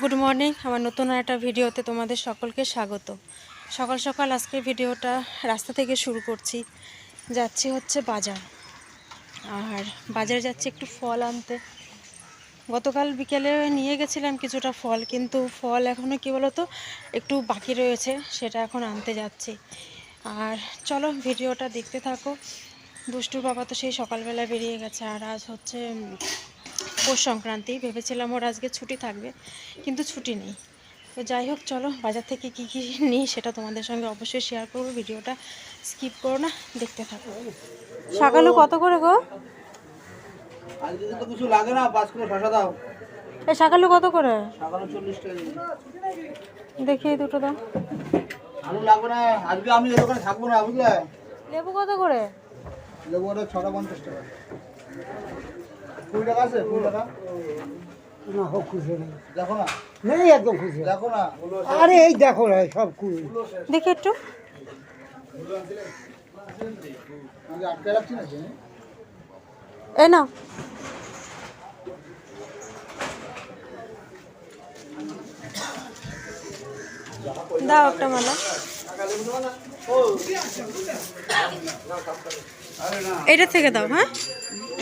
Good morning আমার নতুন একটা ভিডিওতে তোমাদের সকলকে স্বাগত। সকাল সকাল আজকে ভিডিওটা রাস্তা থেকে শুরু করছি। যাচ্ছি হচ্ছে বাজার। আর বাজারে যাচ্ছি একটু ফল আনতে। গতকাল বিকেলে নিয়ে গেছিলাম কিছুটা ফল, কিন্তু ফল এখনও কী বলতো, একটু বাকি রয়েছে, সেটা এখন আনতে যাচ্ছি। আর চলো ভিডিওটা দেখতে থাকো। দুষ্টুর বাবা তো সেই সকালবেলা বেরিয়ে গেছে, আর আজ হচ্ছে পৌষ সংক্রান্তি ভেবেছিলাম ওর আজকে ছুটি থাকবে কিন্তু ছুটি নেই। তো যাই হোক চলো বাজার থেকে কি কি নিই সেটা তোমাদের সঙ্গে অবশ্যই শেয়ার করব ভিডিওটা স্কিপ করো না দেখতে থাকো। সকালে কত করে গো? কিছু লাগে না পাঁচ কিলো শশা দাও। এই সকালে কত করে। দেখি এই দুটো দাও। আলু লাগবে না আজকে আমি এই দোকানে থাকব না বুঝলে? লেবু কত করে? লেবু ওটা ছটা পঞ্চাশ টাকা। কুড়ি টাকা আছে? কুড়ি টাকা? না হোক খুশি নেই দেখো না। নেই একদম খুশি। দেখো না। আরে এই দেখো না সব কুড়ি। দেখি একটু। এ না দাও একটা মালা। এটা থেকে দাও হ্যাঁ?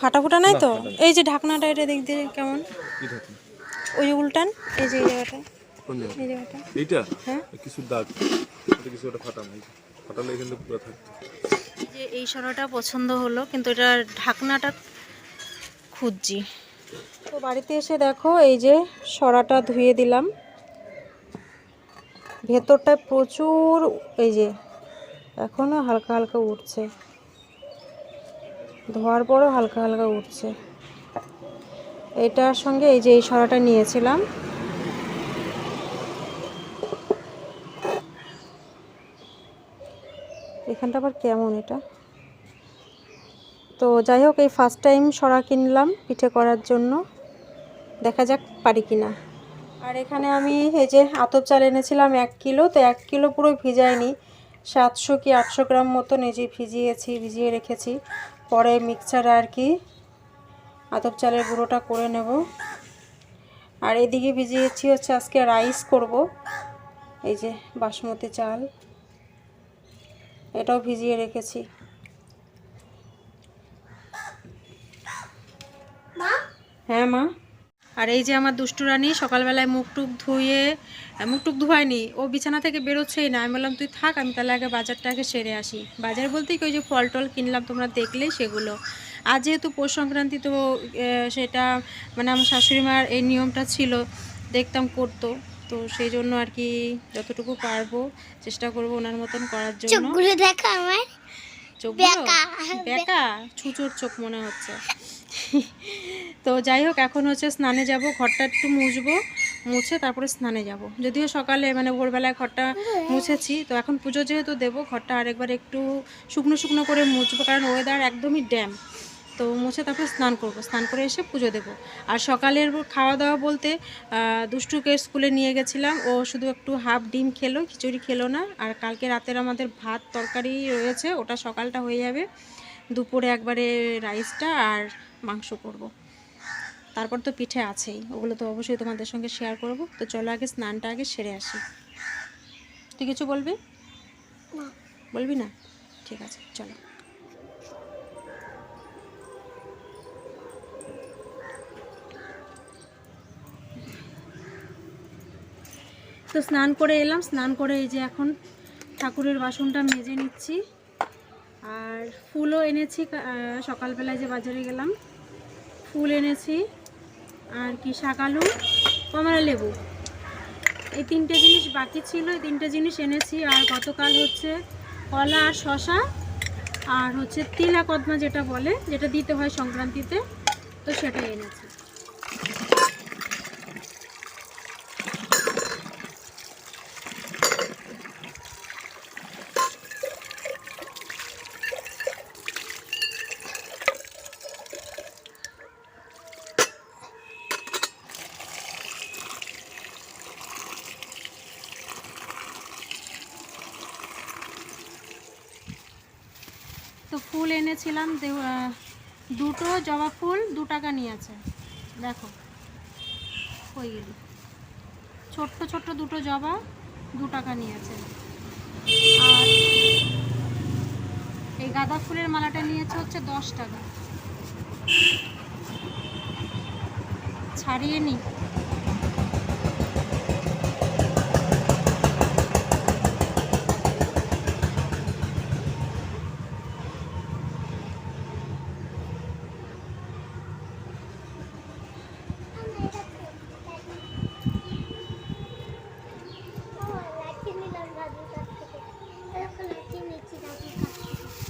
ফাটা ফুটা নাই তো? এই যে ঢাকনাটা এটা দেখ দিয়ে কেমন? ওই যে উল্টান এই যে এই জায়গাটা। এই জায়গাটা। এইটা? হ্যাঁ? কিছু দাগ। এটা কিছু ওটা ফাটানো এই ফাটালে এখান পুরো থাকতো। যে এই সরাটা পছন্দ হলো কিন্তু এটা ঢাকনাটা খুঁজছি। তো বাড়িতে এসে দেখো এই যে সরাটা ধুয়ে দিলাম। ভেতরটায় প্রচুর এই যে, এখনও হালকা হালকা উঠছে। ধোয়ার পরও হালকা হালকা উঠছে। এটার সঙ্গে এই যে এই সরাটা নিয়েছিলাম। এখানটা আবার কেমন এটা? তো যাই হোক, এই ফার্স্ট টাইম সরা কিনলাম পিঠে করার জন্য। দেখা যাক পারি কিনা। আর এখানে আমি এই যে আতপ চাল এনেছিলাম এক কিলো তো এক কিলো পুরো ভিজাইনি। সাতশো কি আটশো গ্রাম মতন এই যে ভিজিয়েছি ভিজিয়ে রেখেছি। পরে মিক্সচারে আর কি আতপ চালের গুঁড়োটা করে নেব। আর এদিকে ভিজিয়েছি হচ্ছে আজকে রাইস করব এই যে বাসমতি চাল। এটাও ভিজিয়ে রেখেছি। হ্যাঁ মা? আর এই যে আমার দুষ্টু রানী সকালবেলায় মুখ টুক ধুয়ে আহ, মুখ টুক ধোয়ায়নি ও বিছানা থেকে বেরোচ্ছেই না। আমি বললাম তুই থাক আমি তাহলে আগে বাজারটা আগে সেরে আসি। বাজার বলতেই কি ওই যে ফল টল কিনলাম তোমরা দেখলেই সেগুলো। আজ যেহেতু পৌষ সংক্রান্তি তো সেটা মানে আমার শাশুড়ি মার এই নিয়মটা ছিল দেখতাম করতো। তো সেই জন্য আর কি যতটুকু পারব চেষ্টা করব ওনার মতন করার জন্য। ঘুরে দেখা আমার। চোখগুলো? বেকা? ছুচোর চোখ মনে হচ্ছে। তো যাই হোক, এখন হচ্ছে স্নানে যাব, ঘরটা একটু মুছবো, মুছে তারপরে স্নানে যাব। যদিও সকালে মানে ভোরবেলায় ঘরটা মুছেছি, তো এখন পুজো যেহেতু দেবো, ঘরটা আরেকবার একটু শুকনো শুকনো করে মুছবো, কারণ ওয়েদার একদমই ড্যাম তো মুছে তারপরে স্নান করব, স্নান করে এসে পুজো দেবো। আর সকালের খাওয়া দাওয়া বলতে দুষ্টুকে স্কুলে নিয়ে গেছিলাম, ও শুধু একটু হাফ ডিম খেলো, খিচুড়ি খেলো না, আর কালকে রাতের আমাদের ভাত, তরকারি রয়েছে, ওটা সকালটা হয়ে যাবে। দুপুরে একবারে রাইসটা আর মাংস করব। তারপর তো পিঠে আছেই ওগুলো তো অবশ্যই তোমাদের সঙ্গে শেয়ার করব। তো চলো আগে স্নানটা আগে সেরে আসি। তুই কিছু বলবি? বলবি না? ঠিক আছে চলো। তো স্নান করে এলাম স্নান করে এই যে এখন ঠাকুরের বাসনটা মেজে নিচ্ছি। আর ফুলও এনেছি সকালবেলায় যে বাজারে গেলাম। ফুল এনেছি। আর কি শাকালু কমলা লেবু। এই তিনটে জিনিস বাকি ছিল, এই তিনটে জিনিস এনেছি। আর গতকাল হচ্ছে কলা আর শশা আর হচ্ছে তিলা কদমা যেটা বলে, যেটা দিতে হয় সংক্রান্তিতে, তো সেটাই এনেছি। তো ফুল এনেছিলাম দুটো জবা ফুল, দু টাকা নিয়েছে। দেখো, হয়ে গেলি। ছোট্ট ছোট্ট দুটো জবা, দু টাকা নিয়েছে। আর এই গাঁদা ফুলের মালাটা নিয়েছে হচ্ছে দশ টাকা। ছাড়িয়ে নি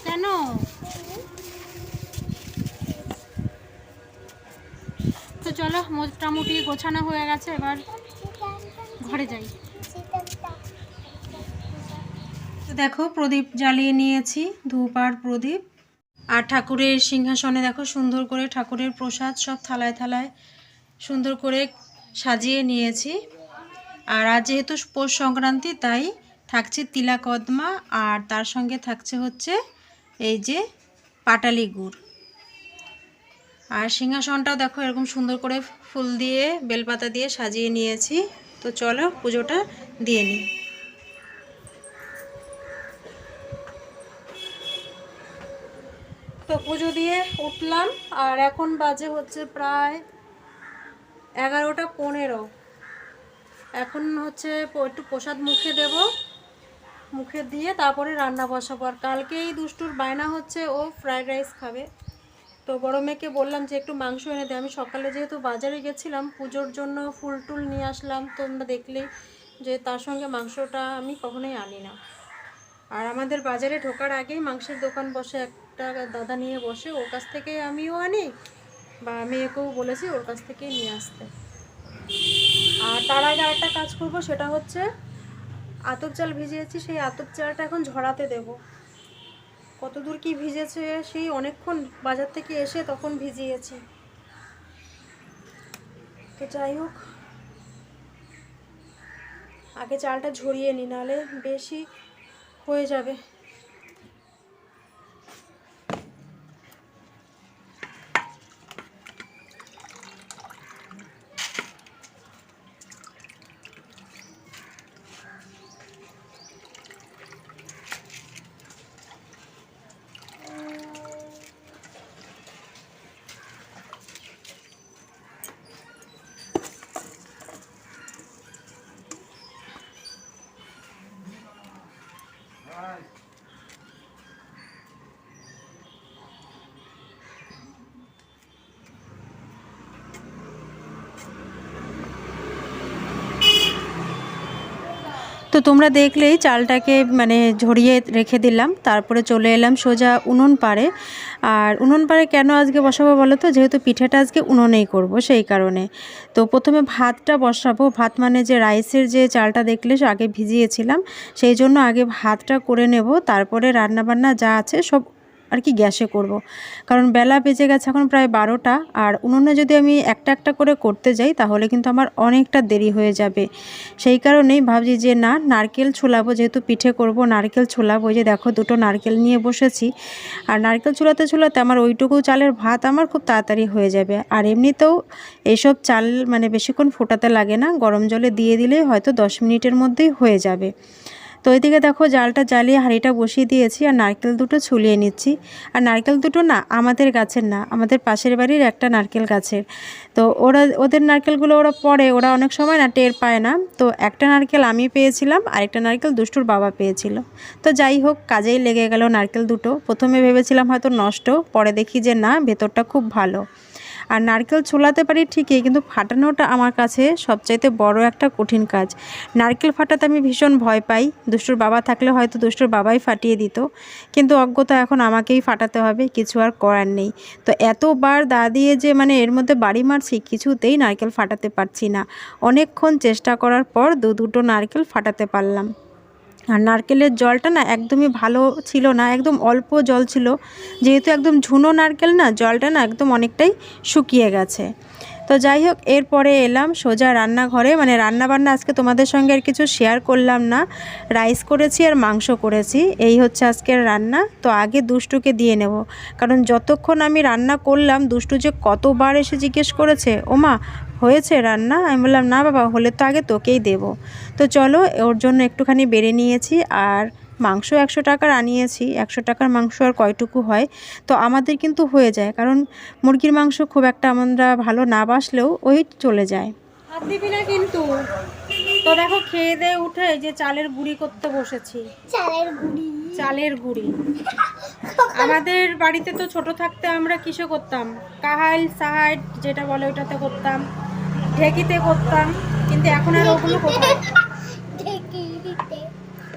কেন তো চলো মোটামুটি গোছানো হয়ে গেছে, এবার ঘরে যাই। দেখো, প্রদীপ জ্বালিয়ে নিয়েছি, ধূপ আর প্রদীপ। আর ঠাকুরের সিংহাসনে দেখো, সুন্দর করে ঠাকুরের প্রসাদ সব থালায় থালায় সুন্দর করে সাজিয়ে নিয়েছি। আর আজ যেহেতু পৌষ সংক্রান্তি, তাই থাকছে তিলা কদমা আর তার সঙ্গে থাকছে হচ্ছে এই যে পাটালি গুড়। আর সিংহাসনটাও দেখো, এরকম সুন্দর করে ফুল দিয়ে, বেলপাতা দিয়ে সাজিয়ে নিয়েছি। তো চলো পুজোটা দিয়ে নিই। তো পুজো দিয়ে উঠলাম, আর এখন বাজে হচ্ছে প্রায় এগারোটা পনেরো। এখন হচ্ছে একটু প্রসাদ মুখে দেব। মুখে দিয়ে তারপরে রান্না বসাবো। আর কালকে এই দুষ্টুর বায়না হচ্ছে ও ফ্রায়েড রাইস খাবে। তো বড় মেয়েকে বললাম যে একটু মাংস এনে দে। আমি সকালে যেহেতু বাজারে গেছিলাম, পুজোর জন্য ফুল টুল নিয়ে আসলাম। তোমরা দেখলেই যে তার সঙ্গে মাংসটা আমি কখনোই আনি না। আর আমাদের বাজারে ঢোকার আগেই মাংসের দোকান বসে একটা দাদা নিয়ে বসে, ওর কাছ থেকে আমিও আনি বা মেয়েকেও বলেছি ওর কাছ থেকেই নিয়ে আসতে। আর তার আগে আরেকটা কাজ করব, সেটা হচ্ছে আতপ চাল ভিজিয়েছি, সেই আতপ চালটা এখন ঝরাতে দেব। কতদূর কি ভিজেছে সেই অনেকক্ষণ বাজার থেকে এসে তখন ভিজিয়েছি। তো যাই হোক, আগে চালটা ঝরিয়ে নি, নাহলে বেশি হয়ে যাবে। তো তোমরা দেখলেই চালটাকে মানে ঝরিয়ে রেখে দিলাম। তারপরে চলে এলাম সোজা উনুন পাড়ে। আর উনুন পাড়ে কেন আজকে বসাবো বলো তো? যেহেতু পিঠেটা আজকে উনুনেই করব, সেই কারণে। তো প্রথমে ভাতটা বসাবো। ভাত মানে যে রাইসের যে চালটা দেখলে আগে ভিজিয়েছিলাম, সেই জন্য আগে ভাতটা করে নেব। তারপরে রান্নাবান্না যা আছে সব আর কি গ্যাসে করব। কারণ বেলা বেজে গেছে এখন প্রায় বারোটা আর উনুনে যদি আমি একটা একটা করে করতে যাই তাহলে কিন্তু আমার অনেকটা দেরি হয়ে যাবে। সেই কারণেই ভাবছি যে না, নারকেল ছোলাবো যেহেতু পিঠে করব, নারকেল ছোলাবো যে দেখো দুটো নারকেল নিয়ে বসেছি। আর নারকেল ছোলাতে ছোলাতে আমার ওইটুকু চালের ভাত আমার খুব তাড়াতাড়ি হয়ে যাবে। আর এমনিতেও এইসব চাল মানে বেশিক্ষণ ফোটাতে লাগে না, গরম জলে দিয়ে দিলেই হয়তো দশ মিনিটের মধ্যেই হয়ে যাবে। তো ওইদিকে দেখো জালটা জ্বালিয়ে হাঁড়িটা বসিয়ে দিয়েছি আর নারকেল দুটো ছুলিয়ে নিচ্ছি। আর নারকেল দুটো না, আমাদের গাছের না, আমাদের পাশের বাড়ির একটা নারকেল গাছের। তো ওরা, ওদের নারকেলগুলো ওরা পড়ে, ওরা অনেক সময় না টের পায় না। তো একটা নারকেল আমি পেয়েছিলাম, আরেকটা নারকেল দুষ্টুর বাবা পেয়েছিল। তো যাই হোক, কাজেই লেগে গেল নারকেল দুটো। প্রথমে ভেবেছিলাম হয়তো নষ্ট, পরে দেখি যে না, ভেতরটা খুব ভালো। আর নারকেল ছোলাতে পারি ঠিকই, কিন্তু ফাটানোটা আমার কাছে সবচাইতে বড় একটা কঠিন কাজ। নারকেল ফাটাতে আমি ভীষণ ভয় পাই। দুষ্টুর বাবা থাকলে হয়তো দুষ্টুর বাবাই ফাটিয়ে দিত, কিন্তু অজ্ঞতা এখন আমাকেই ফাটাতে হবে, কিছু আর করার নেই। তো এতবার দা দিয়ে যে মানে এর মধ্যে বাড়ি মারছি, কিছুতেই নারকেল ফাটাতে পারছি না। অনেকক্ষণ চেষ্টা করার পর দু দুটো নারকেল ফাটাতে পারলাম। আর নারকেলের জলটা না একদমই ভালো ছিল না, একদম অল্প জল ছিল। যেহেতু একদম ঝুনো নারকেল না, জলটা না একদম অনেকটাই শুকিয়ে গেছে। তো যাই হোক, এরপরে এলাম সোজা রান্নাঘরে। মানে রান্না বান্না আজকে তোমাদের সঙ্গে আর কিছু শেয়ার করলাম না। রাইস করেছি আর মাংস করেছি। এই হচ্ছে আজকের রান্না। তো আগে দুষ্টুকে দিয়ে নেব। কারণ যতক্ষণ আমি রান্না করলাম, দুষ্টু যে কতবার এসে জিজ্ঞেস করেছে, ওমা হয়েছে রান্না? আমি বললাম না বাবা হলে তো আগে তোকেই দেব। তো চলো ওর জন্য একটুখানি বেড়ে নিয়েছি আর মাংস একশো টাকার আনিয়েছি। একশো টাকার মাংস আর কয়টুকু হয়? তো আমাদের কিন্তু হয়ে যায় কারণ মুরগির মাংস খুব একটা আমরা ভালো না বাসলেও ওই চলে যায়। হাত দিবি না কিন্তু? তো দেখো খেয়ে দিয়ে উঠে যে চালের গুঁড়ি করতে বসেছি। চালের গুড়ি? চালের গুঁড়ি। আমাদের বাড়িতে তো ছোট থাকতে আমরা কিসে করতাম? কাহাইল সাহাইড যেটা বলে ওটাতে করতাম। ঢেকিতে করতাম কিন্তু এখন আর ওগুলো কোথায়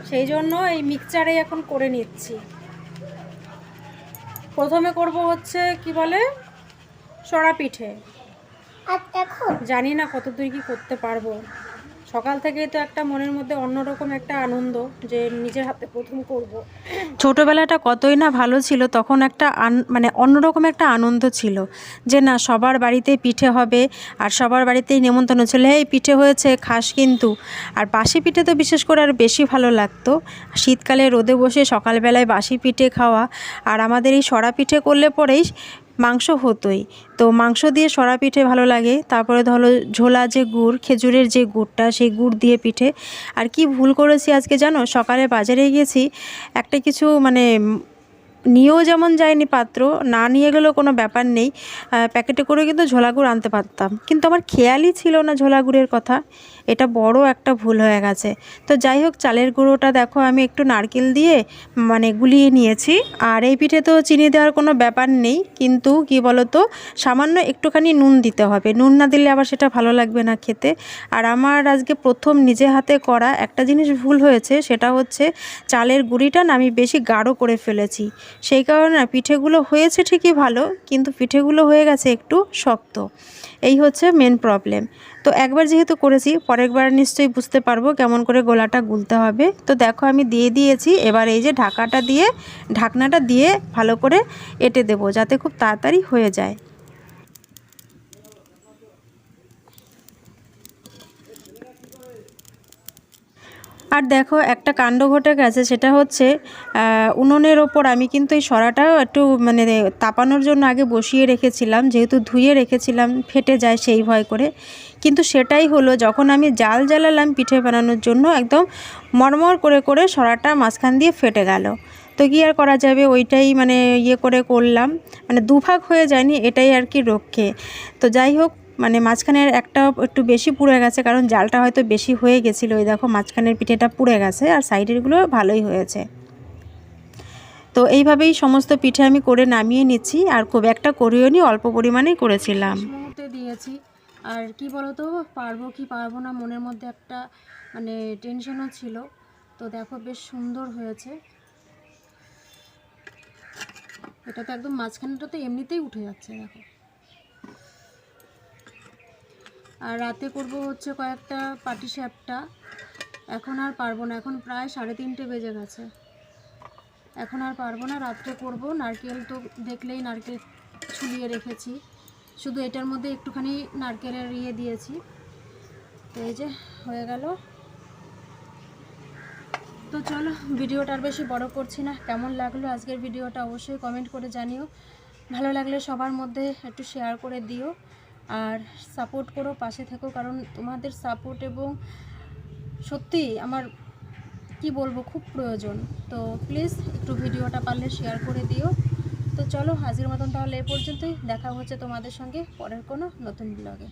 সেই জন্য এই মিক্সচারে এখন করে নিচ্ছি। প্রথমে করব হচ্ছে কি বলে? সরা পিঠে জানি না কত দূর কি করতে পারব। সকাল থেকেই তো একটা মনের মধ্যে অন্যরকম একটা আনন্দ যে নিজের হাতে প্রথম করব। ছোটোবেলাটা কতই না ভালো ছিল, তখন একটা মানে অন্যরকম একটা আনন্দ ছিল যে না, সবার বাড়িতেই পিঠে হবে আর সবার বাড়িতেই নেমন্তন্ন ছিল। এই পিঠে হয়েছে খাস কিন্তু। আর বাসি পিঠে তো বিশেষ করে আর বেশি ভালো লাগতো। শীতকালে রোদে বসে সকালবেলায় বাসি পিঠে খাওয়া আর আমাদের এই সরা পিঠে করলে পরেই মাংস হতোই। তো মাংস দিয়ে সরা পিঠে ভালো লাগে। তারপরে ধরো ঝোলা যে গুড়, খেজুরের যে গুড়টা, সেই গুড় দিয়ে পিঠে। আর কি ভুল করেছি আজকে জানো? সকালে বাজারে গেছি একটা কিছু মানে নিয়েও যেমন যায়নি পাত্র, না নিয়ে গেলেও কোনো ব্যাপার নেই। প্যাকেটে করে কিন্তু ঝোলা গুড় আনতে পারতাম। কিন্তু আমার খেয়ালই ছিল না ঝোলা গুড়ের কথা। এটা বড় একটা ভুল হয়ে গেছে। তো যাই হোক, চালের গুঁড়োটা দেখো, আমি একটু নারকেল দিয়ে মানে গুলিয়ে নিয়েছি। আর এই পিঠে তো চিনি দেওয়ার কোনো ব্যাপার নেই। কিন্তু কি বলতো, সামান্য একটুখানি নুন দিতে হবে। নুন না দিলে আবার সেটা ভালো লাগবে না খেতে। আর আমার আজকে প্রথম নিজে হাতে করা একটা জিনিস ভুল হয়েছে, সেটা হচ্ছে চালের গুঁড়িটা না আমি বেশি গাঢ় করে ফেলেছি। সেই কারণে পিঠেগুলো হয়েছে ঠিকই ভালো, কিন্তু পিঠেগুলো হয়ে গেছে একটু শক্ত। এই হচ্ছে মেন প্রবলেম তো একবার যেহেতু করেছি, পরেরবার নিশ্চয়ই বুঝতে পারব কেমন করে গোলাটা গুলতে হবে। তো দেখো আমি দিয়ে দিয়েছি, এবার এই যে ঢাকাটা দিয়ে, ঢাকনাটা দিয়ে ভালো করে এটে দেবো যাতে খুব তাড়াতাড়ি হয়ে যায়। আর দেখো, একটা কাণ্ড ঘটে গেছে, সেটা হচ্ছে উনুনের ওপর আমি কিন্তু এই সরাটা একটু মানে তাপানোর জন্য আগে বসিয়ে রেখেছিলাম, যেহেতু ধুয়ে রেখেছিলাম, ফেটে যায় সেই ভয় করে। কিন্তু সেটাই হলো, যখন আমি জাল জ্বালালাম পিঠে বানানোর জন্য, একদম মরমর করে করে সরাটা মাঝখান দিয়ে ফেটে গেল। তো কি আর করা যাবে? ওইটাই মানে ইয়ে করে করলাম। মানে দুভাগ হয়ে যায়নি, এটাই আর কি রক্ষে। তো যাই হোক মানে মাঝখানের একটা একটু বেশি পুড়ে গেছে, কারণ জালটা হয়তো বেশি হয়ে গেছিল। ওই দেখো মাঝখানের পিঠেটা পুড়ে গেছে আর সাইডেরগুলো ভালোই হয়েছে। তো এইভাবেই সমস্ত পিঠে আমি করে নামিয়ে নিচ্ছি আর খুব একটা করিও নি, অল্প পরিমাণেই করেছিলাম। দিয়েছি। আর কি বলতো, পারব কি পারব না মনের মধ্যে একটা মানে টেনশনও ছিল। তো দেখো বেশ সুন্দর হয়েছে। এটা তো একদম মাঝখানটা তো এমনিতেই উঠে যাচ্ছে, দেখো। আর রাতে করব হচ্ছে কয়েকটা পাটি সাপটা এখন আর পারব না, এখন প্রায় সাড়ে তিনটে বেজে গেছে। এখন আর পারব না, রাত্রে করব। নারকেল তো দেখলেই নারকেল ছুলিয়ে রেখেছি। শুধু এটার মধ্যে একটুখানি নারকেলের ইয়ে দিয়েছি। তো এই যে, হয়ে গেল। তো চলো, ভিডিওটা আর বেশি বড় করছি না। কেমন লাগল আজকের ভিডিওটা অবশ্যই কমেন্ট করে জানিও। ভালো লাগলে সবার মধ্যে একটু শেয়ার করে দিও। আর সাপোর্ট করো, পাশে থেকো। কারণ তোমাদের সাপোর্ট এবং সত্যি আমার, কি বলব, খুব প্রয়োজন। তো প্লিজ একটু ভিডিওটা পারলে শেয়ার করে দিও। তো চলো, হাজির মতন তাহলে এ পর্যন্তই। দেখা হচ্ছে তোমাদের সঙ্গে পরের কোনো নতুন ব্লগে